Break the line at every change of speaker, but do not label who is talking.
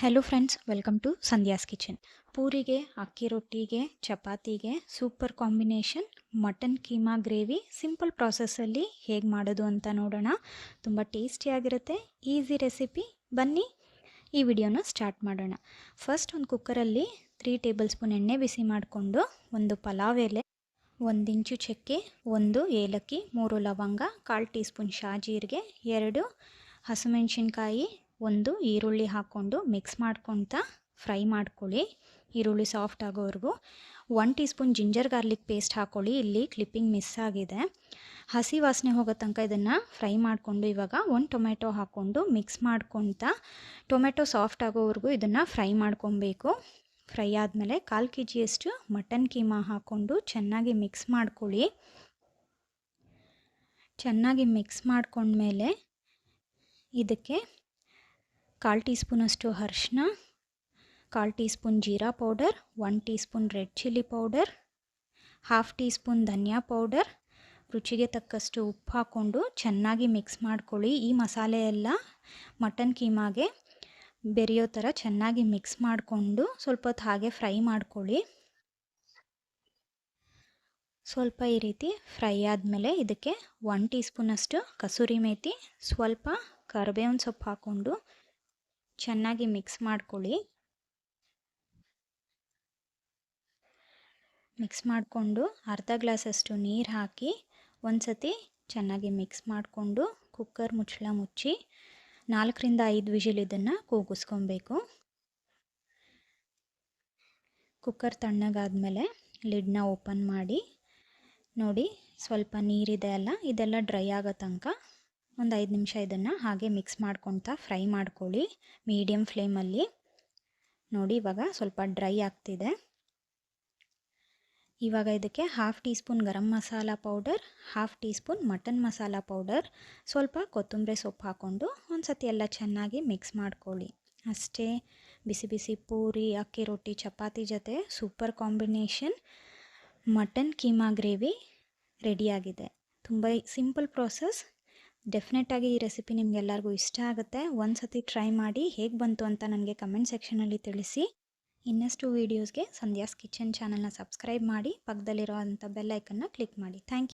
Hello friends welcome to Sandhya's kitchen ಪೂರಿಗೆ, ಅಕ್ಕಿ ರೊಟ್ಟಿಗೆ, ಚಪಾತಿಗೆ super combination mutton keema gravy simple ಪ್ರಾಸೆಸ್ಸಲ್ಲಿ ಹೇಗೆ ಮಾಡೋದು ಅಂತ ನೋಡೋಣ. ತುಂಬ ಟೇಸ್ಟಿಯಾಗಿರುತ್ತೆ ಈಸಿ ರೆಸಿಪಿ ಬನ್ನಿ ಈ ವಿಡಿಯೋನ ಸ್ಟಾರ್ಟ್ ಮಾಡೋಣ. ಫಸ್ಟ್ ಒಂದು ಕುಕ್ಕರಲ್ಲಿ ತ್ರೀ ಟೇಬಲ್ ಸ್ಪೂನ್ ಎಣ್ಣೆ ಬಿಸಿ ಮಾಡಿಕೊಂಡು ಒಂದು ಪಲಾವ್ ಎಲೆ, ಒಂದು ಇಂಚು ಚಕ್ಕೆ, ಒಂದು ಏಲಕ್ಕಿ, ಮೂರು ಲವಂಗ, ಕಾಲು ಟೀ ಸ್ಪೂನ್ ಶಾಜೀರಿಗೆ ಎರಡು ಹಸಿಮೆಣ್ಸಿನ್ಕಾಯಿ ಒಂದು ಈರುಳ್ಳಿ ಹಾಕ್ಕೊಂಡು ಮಿಕ್ಸ್ ಮಾಡ್ಕೊತ ಫ್ರೈ ಮಾಡ್ಕೊಳ್ಳಿ. ಈರುಳ್ಳಿ ಸಾಫ್ಟ್ ಆಗೋವರೆಗೂ one teaspoon ginger garlic paste ಹಾಕ್ಕೊಳ್ಳಿ ಇಲ್ಲಿ ಕ್ಲಿಪ್ಪಿಂಗ್ ಮಿಸ್ ಆಗಿದೆ. ಹಸಿ ವಾಸನೆ ಹೋಗೋ ತನಕ ಇದನ್ನು ಫ್ರೈ ಮಾಡಿಕೊಂಡು ಇವಾಗ ಒಂದು ಟೊಮೆಟೊ ಹಾಕ್ಕೊಂಡು ಮಿಕ್ಸ್ ಮಾಡ್ಕೊತ ಟೊಮೆಟೊ ಸಾಫ್ಟ್ ಆಗೋವರೆಗೂ ಇದನ್ನು ಫ್ರೈ ಮಾಡ್ಕೊಬೇಕು. ಫ್ರೈ ಆದಮೇಲೆ ಕಾಲು ಕೆ ಜಿಯಷ್ಟು ಮಟನ್ ಕೀಮಾ ಹಾಕ್ಕೊಂಡು ಚೆನ್ನಾಗಿ ಮಿಕ್ಸ್ ಮಾಡ್ಕೊಳ್ಳಿ. ಚೆನ್ನಾಗಿ ಮಿಕ್ಸ್ ಮಾಡ್ಕೊಂಡ್ಮೇಲೆ ಇದಕ್ಕೆ ಕಾಲು ಟೀ ಸ್ಪೂನಷ್ಟು ಅರಿಶಿನ ಕಾಲು teaspoon jeera powder, one teaspoon red chilli powder, half teaspoon ಧನಿಯಾ ಪೌಡರ್. ರುಚಿಗೆ ತಕ್ಕಷ್ಟು ಉಪ್ಪು ಹಾಕ್ಕೊಂಡು ಚೆನ್ನಾಗಿ ಮಿಕ್ಸ್ ಮಾಡ್ಕೊಳ್ಳಿ. ಈ ಮಸಾಲೆ ಎಲ್ಲ ಮಟನ್ ಕೀಮಾಗೆ ಬೆರೆಯೋ ಥರ ಚೆನ್ನಾಗಿ ಮಿಕ್ಸ್ ಮಾಡಿಕೊಂಡು ಸ್ವಲ್ಪ ಹೊತ್ತು ಹಾಗೆ ಫ್ರೈ ಮಾಡ್ಕೊಳ್ಳಿ. ಸ್ವಲ್ಪ ಈ ರೀತಿ ಫ್ರೈ ಆದಮೇಲೆ ಇದಕ್ಕೆ ಒನ್ ಟೀ ಸ್ಪೂನಷ್ಟು ಕಸೂರಿ ಮೇಥಿ ಸ್ವಲ್ಪ ಕರ್ಬೇವಿನ ಸೊಪ್ಪು ಹಾಕ್ಕೊಂಡು ಚೆನ್ನಾಗಿ ಮಿಕ್ಸ್ ಮಾಡ್ಕೊಳ್ಳಿ. ಮಿಕ್ಸ್ ಮಾಡಿಕೊಂಡು ಅರ್ಧ ಗ್ಲಾಸಷ್ಟು ನೀರು ಹಾಕಿ ಒಂದು ಸತಿ ಚೆನ್ನಾಗಿ ಮಿಕ್ಸ್ ಮಾಡಿಕೊಂಡು ಕುಕ್ಕರ್ ಮುಚ್ಚಳ ಮುಚ್ಚಿ ನಾಲ್ಕರಿಂದ ಐದು ವಿಜಿಲ್ ಇದನ್ನು ಕೂಗಿಸ್ಕೊಬೇಕು. ಕುಕ್ಕರ್ ತಣ್ಣಗಾದಮೇಲೆ ಲಿಡ್ನ ಓಪನ್ ಮಾಡಿ ನೋಡಿ ಸ್ವಲ್ಪ ನೀರಿದೆ ಅಲ್ಲ ಇದೆಲ್ಲ ಡ್ರೈ ಆಗೋ ತನಕ ಒಂದು ಐದು ನಿಮಿಷ ಇದನ್ನು ಹಾಗೆ ಮಿಕ್ಸ್ ಮಾಡ್ಕೊತ ಫ್ರೈ ಮಾಡ್ಕೊಳ್ಳಿ ಮೀಡಿಯಮ್ ಫ್ಲೇಮಲ್ಲಿ ನೋಡಿ ಇವಾಗ ಸ್ವಲ್ಪ ಡ್ರೈ ಆಗ್ತಿದೆ. ಇವಾಗ ಇದಕ್ಕೆ half teaspoon garam masala powder half teaspoon mutton masala powder ಸ್ವಲ್ಪ ಕೊತ್ತಂಬರಿ ಸೊಪ್ಪು ಹಾಕ್ಕೊಂಡು ಒಂದು ಸತಿ ಎಲ್ಲ ಚೆನ್ನಾಗಿ ಮಿಕ್ಸ್ ಮಾಡ್ಕೊಳ್ಳಿ. ಅಷ್ಟೇ ಬಿಸಿ ಬಿಸಿ ಪೂರಿ, ಅಕ್ಕಿ ರೊಟ್ಟಿ, ಚಪಾತಿ ಜೊತೆ super combination mutton keema gravy ರೆಡಿಯಾಗಿದೆ ತುಂಬ ಸಿಂಪಲ್ ಪ್ರಾಸೆಸ್ ಡೆಫಿನೆಟಾಗಿ ಈ ರೆಸಿಪಿ ನಿಮಗೆಲ್ಲರಿಗೂ ಇಷ್ಟ ಆಗುತ್ತೆ. ಒಂದು ಸತಿ ಟ್ರೈ ಮಾಡಿ ಹೇಗೆ ಬಂತು ಅಂತ ನನಗೆ ಕಮೆಂಟ್ ಸೆಕ್ಷನಲ್ಲಿ ತಿಳಿಸಿ. ಇನ್ನಷ್ಟು ವೀಡಿಯೋಸ್ಗೆ ಸಂಧ್ಯಾಸ್ ಕಿಚನ್ ಚಾನಲ್ನ ಸಬ್ಸ್ಕ್ರೈಬ್ ಮಾಡಿ. ಪಕ್ಕದಲ್ಲಿರೋ ಅಂಥ ಬೆಲ್ಲೈಕನ್ನ ಕ್ಲಿಕ್ ಮಾಡಿ. Thank you